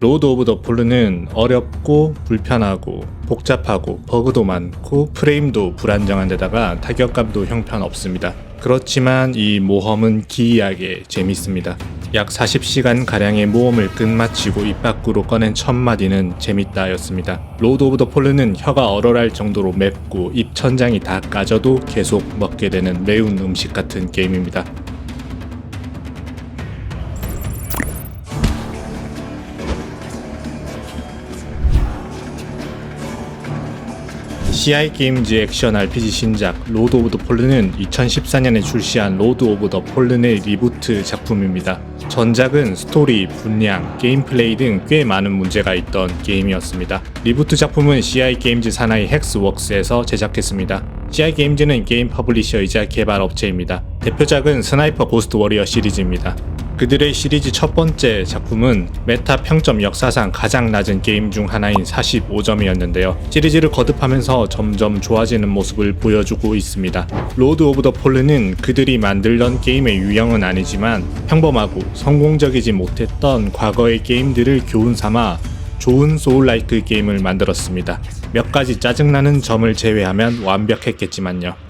로드 오브 더 폴르는 어렵고 불편하고 복잡하고 버그도 많고 프레임도 불안정한 데다가 타격감도 형편없습니다. 그렇지만 이 모험은 기이하게 재밌습니다. 약 40시간 가량의 모험을 끝마치고 입 밖으로 꺼낸 첫 마디는 재밌다였습니다. 로드 오브 더 폴르는 혀가 얼얼할 정도로 맵고 입 천장이 다 까져도 계속 먹게 되는 매운 음식 같은 게임입니다. CI 게임즈 액션 RPG 신작 로드 오브 더 폴른은 2014년에 출시한 로드 오브 더 폴른의 리부트 작품입니다. 전작은 스토리, 분량, 게임 플레이 등 꽤 많은 문제가 있던 게임이었습니다. 리부트 작품은 CI 게임즈 산하의 헥스웍스에서 제작했습니다. CI 게임즈는 게임 퍼블리셔이자 개발 업체입니다. 대표작은 스나이퍼 고스트 워리어 시리즈입니다. 그들의 시리즈 첫 번째 작품은 메타 평점 역사상 가장 낮은 게임 중 하나인 45점이었는데요. 시리즈를 거듭하면서 점점 좋아지는 모습을 보여주고 있습니다. 로드 오브 더 폴르는 그들이 만들던 게임의 유형은 아니지만 평범하고 성공적이지 못했던 과거의 게임들을 교훈 삼아 좋은 소울라이크 게임을 만들었습니다. 몇 가지 짜증나는 점을 제외하면 완벽했겠지만요.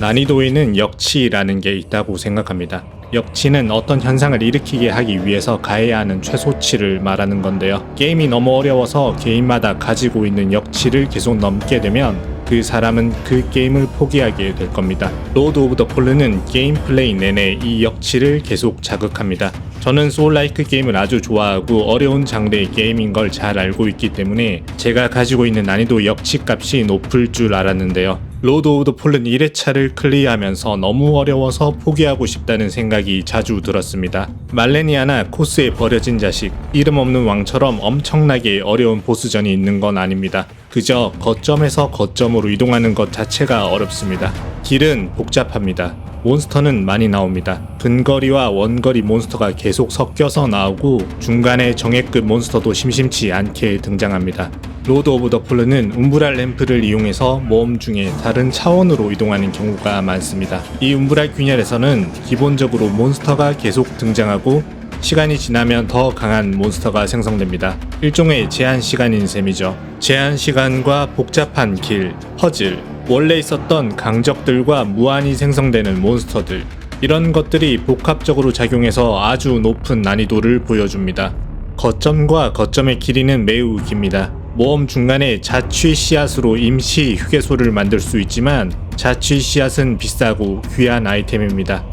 난이도에는 역치라는 게 있다고 생각합니다. 역치는 어떤 현상을 일으키게 하기 위해서 가해야 하는 최소치를 말하는 건데요. 게임이 너무 어려워서 개인마다 가지고 있는 역치를 계속 넘게 되면 그 사람은 그 게임을 포기하게 될 겁니다. 로드 오브 더 폴르는 게임 플레이 내내 이 역치를 계속 자극합니다. 저는 소울라이크 게임을 아주 좋아하고 어려운 장르의 게임인 걸 잘 알고 있기 때문에 제가 가지고 있는 난이도 역치 값이 높을 줄 알았는데요. 로드 오브 더 폴른 1회차를 클리어하면서 너무 어려워서 포기하고 싶다는 생각이 자주 들었습니다. 말레니아나 코스에 버려진 자식, 이름 없는 왕처럼 엄청나게 어려운 보스전이 있는 건 아닙니다. 그저 거점에서 거점으로 이동하는 것 자체가 어렵습니다. 길은 복잡합니다. 몬스터는 많이 나옵니다. 근거리와 원거리 몬스터가 계속 섞여서 나오고 중간에 정예급 몬스터도 심심치 않게 등장합니다. 로드 오브 더 폴르는 움브랄 램프를 이용해서 모험 중에 다른 차원으로 이동하는 경우가 많습니다. 이 움브랄 균열에서는 기본적으로 몬스터가 계속 등장하고 시간이 지나면 더 강한 몬스터가 생성됩니다. 일종의 제한 시간인 셈이죠. 제한 시간과 복잡한 길, 퍼즐, 원래 있었던 강적들과 무한히 생성되는 몬스터들, 이런 것들이 복합적으로 작용해서 아주 높은 난이도를 보여줍니다. 거점과 거점의 길이는 매우 깁니다. 모험 중간에 자취 씨앗으로 임시 휴게소를 만들 수 있지만 자취 씨앗은 비싸고 귀한 아이템입니다.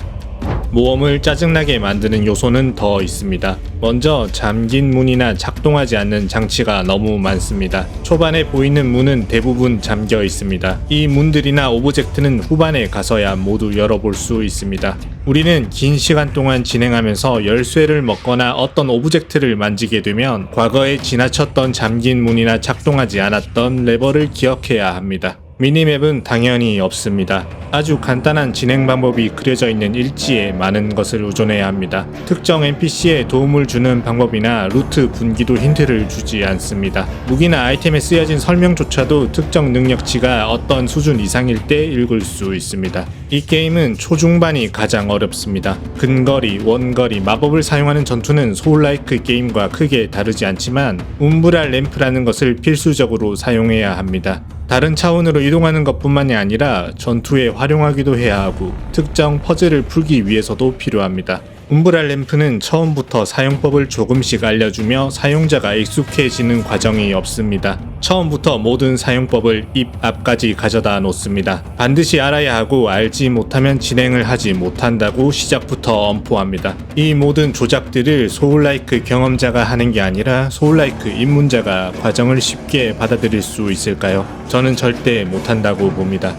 모험을 짜증나게 만드는 요소는 더 있습니다. 먼저 잠긴 문이나 작동하지 않는 장치가 너무 많습니다. 초반에 보이는 문은 대부분 잠겨 있습니다. 이 문들이나 오브젝트는 후반에 가서야 모두 열어볼 수 있습니다. 우리는 긴 시간 동안 진행하면서 열쇠를 먹거나 어떤 오브젝트를 만지게 되면 과거에 지나쳤던 잠긴 문이나 작동하지 않았던 레버를 기억해야 합니다. 미니맵은 당연히 없습니다. 아주 간단한 진행 방법이 그려져 있는 일지에 많은 것을 의존해야 합니다. 특정 NPC에 도움을 주는 방법이나 루트 분기도 힌트를 주지 않습니다. 무기나 아이템에 쓰여진 설명조차도 특정 능력치가 어떤 수준 이상일 때 읽을 수 있습니다. 이 게임은 초중반이 가장 어렵습니다. 근거리, 원거리, 마법을 사용하는 전투는 소울라이크 게임과 크게 다르지 않지만 움브랄 램프라는 것을 필수적으로 사용해야 합니다. 다른 차원으로 이동하는 것뿐만이 아니라 전투에 활용하기도 해야 하고 특정 퍼즐을 풀기 위해서도 필요합니다. 움브랄 램프는 처음부터 사용법을 조금씩 알려주며 사용자가 익숙해지는 과정이 없습니다. 처음부터 모든 사용법을 입 앞까지 가져다 놓습니다. 반드시 알아야 하고 알지 못하면 진행을 하지 못한다고 시작부터 엄포합니다. 이 모든 조작들을 소울라이크 경험자가 하는 게 아니라 소울라이크 입문자가 과정을 쉽게 받아들일 수 있을까요? 저는 절대 못한다고 봅니다.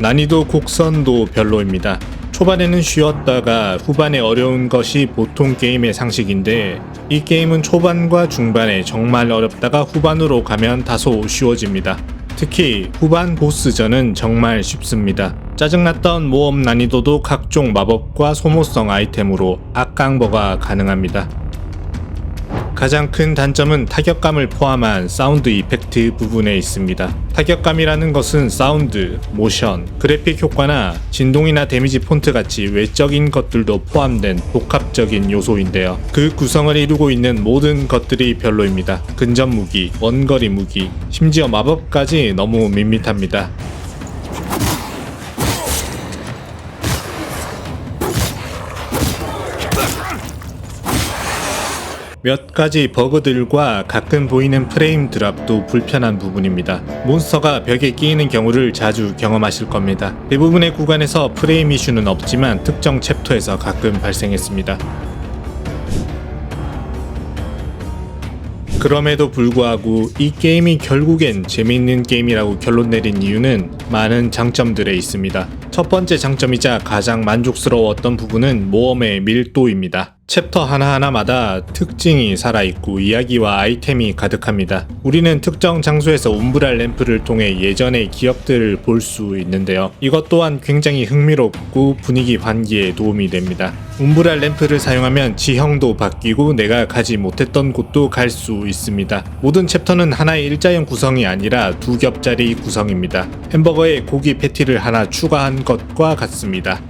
난이도 곡선도 별로입니다. 초반에는 쉬었다가 후반에 어려운 것이 보통 게임의 상식인데 이 게임은 초반과 중반에 정말 어렵다가 후반으로 가면 다소 쉬워집니다. 특히 후반 보스전은 정말 쉽습니다. 짜증났던 모험 난이도도 각종 마법과 소모성 아이템으로 악강버가 가능합니다. 가장 큰 단점은 타격감을 포함한 사운드 이펙트 부분에 있습니다. 타격감이라는 것은 사운드, 모션, 그래픽 효과나 진동이나 데미지 폰트 같이 외적인 것들도 포함된 복합적인 요소인데요. 그 구성을 이루고 있는 모든 것들이 별로입니다. 근접 무기, 원거리 무기, 심지어 마법까지 너무 밋밋합니다. 몇 가지 버그들과 가끔 보이는 프레임 드랍도 불편한 부분입니다. 몬스터가 벽에 끼이는 경우를 자주 경험하실 겁니다. 대부분의 구간에서 프레임 이슈는 없지만 특정 챕터에서 가끔 발생했습니다. 그럼에도 불구하고 이 게임이 결국엔 재미있는 게임이라고 결론 내린 이유는 많은 장점들에 있습니다. 첫 번째 장점이자 가장 만족스러웠던 부분은 모험의 밀도입니다. 챕터 하나하나마다 특징이 살아있고 이야기와 아이템이 가득합니다. 우리는 특정 장소에서 움브랄 램프를 통해 예전의 기억들을 볼 수 있는데요. 이것 또한 굉장히 흥미롭고 분위기 환기에 도움이 됩니다. 움브랄 램프를 사용하면 지형도 바뀌고 내가 가지 못했던 곳도 갈 수 있습니다. 모든 챕터는 하나의 일자형 구성이 아니라 두 겹짜리 구성입니다. 햄버거에 고기 패티를 하나 추가한 것과 같습니다.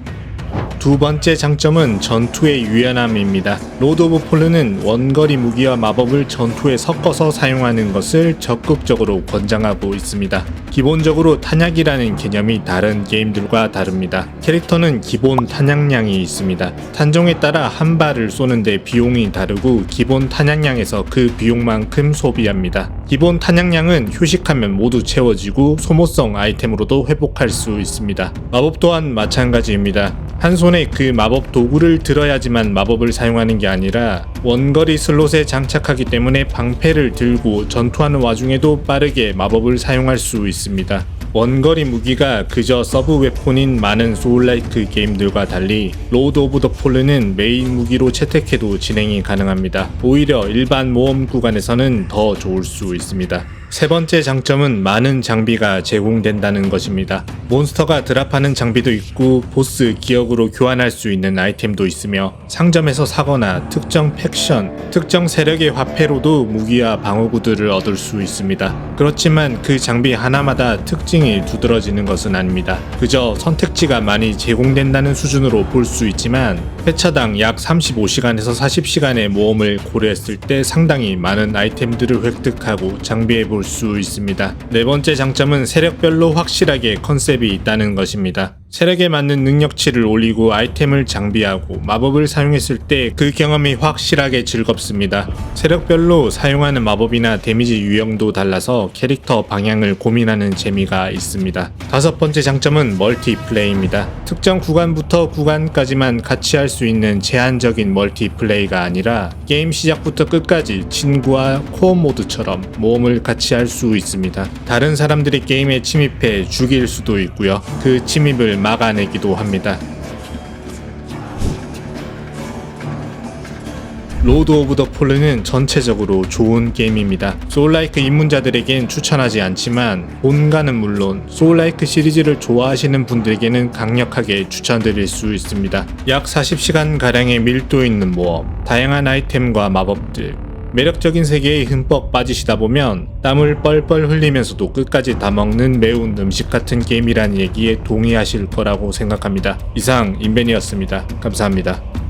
두 번째 장점은 전투의 유연함입니다. 로드 오브 폴르는 원거리 무기와 마법을 전투에 섞어서 사용하는 것을 적극적으로 권장하고 있습니다. 기본적으로 탄약이라는 개념이 다른 게임들과 다릅니다. 캐릭터는 기본 탄약량이 있습니다. 탄종에 따라 한 발을 쏘는데 비용이 다르고 기본 탄약량에서 그 비용만큼 소비합니다. 기본 탄약량은 휴식하면 모두 채워지고 소모성 아이템으로도 회복할 수 있습니다. 마법 또한 마찬가지입니다. 한 손에 그 마법 도구를 들어야지만 마법을 사용하는 게 아니라 원거리 슬롯에 장착하기 때문에 방패를 들고 전투하는 와중에도 빠르게 마법을 사용할 수 있습니다. 원거리 무기가 그저 서브 웨폰인 많은 소울라이크 게임들과 달리 로드 오브 더 폴르는 메인 무기로 채택해도 진행이 가능합니다. 오히려 일반 모험 구간에서는 더 좋을 수 있습니다. 세 번째 장점은 많은 장비가 제공된다는 것입니다. 몬스터가 드랍하는 장비도 있고 보스 기억으로 교환할 수 있는 아이템도 있으며 상점에서 사거나 특정 팩션, 특정 세력의 화폐로도 무기와 방어구들을 얻을 수 있습니다. 그렇지만 그 장비 하나마다 특징이 두드러지는 것은 아닙니다. 그저 선택지가 많이 제공된다는 수준으로 볼 수 있지만 회차당 약 35시간에서 40시간의 모험을 고려했을 때 상당히 많은 아이템들을 획득하고 장비해 볼 수 있습니다. 네 번째 장점은 세력별로 확실하게 컨셉이 있다는 것입니다. 세력에 맞는 능력치를 올리고 아이템을 장비하고 마법을 사용했을 때 그 경험이 확실하게 즐겁습니다. 세력별로 사용하는 마법이나 데미지 유형도 달라서 캐릭터 방향을 고민하는 재미가 있습니다. 다섯 번째 장점은 멀티플레이입니다. 특정 구간부터 구간까지만 같이 할 수 있는 제한적인 멀티플레이가 아니라 게임 시작부터 끝까지 친구와 코어 모드처럼 모험을 같이 할 수 있습니다. 다른 사람들이 게임에 침입해 죽일 수도 있고요. 그 침입을 막아내기도 합니다. 로드 오브 더 폴르는 전체적으로 좋은 게임입니다. 소울라이크 입문자들에겐 추천하지 않지만 본가는 물론 소울라이크 시리즈를 좋아하시는 분들에게는 강력하게 추천드릴 수 있습니다. 약 40시간 가량의 밀도 있는 모험, 다양한 아이템과 마법들, 매력적인 세계에 흠뻑 빠지시다 보면 땀을 뻘뻘 흘리면서도 끝까지 다 먹는 매운 음식 같은 게임이란 얘기에 동의하실 거라고 생각합니다. 이상 인벤이었습니다. 감사합니다.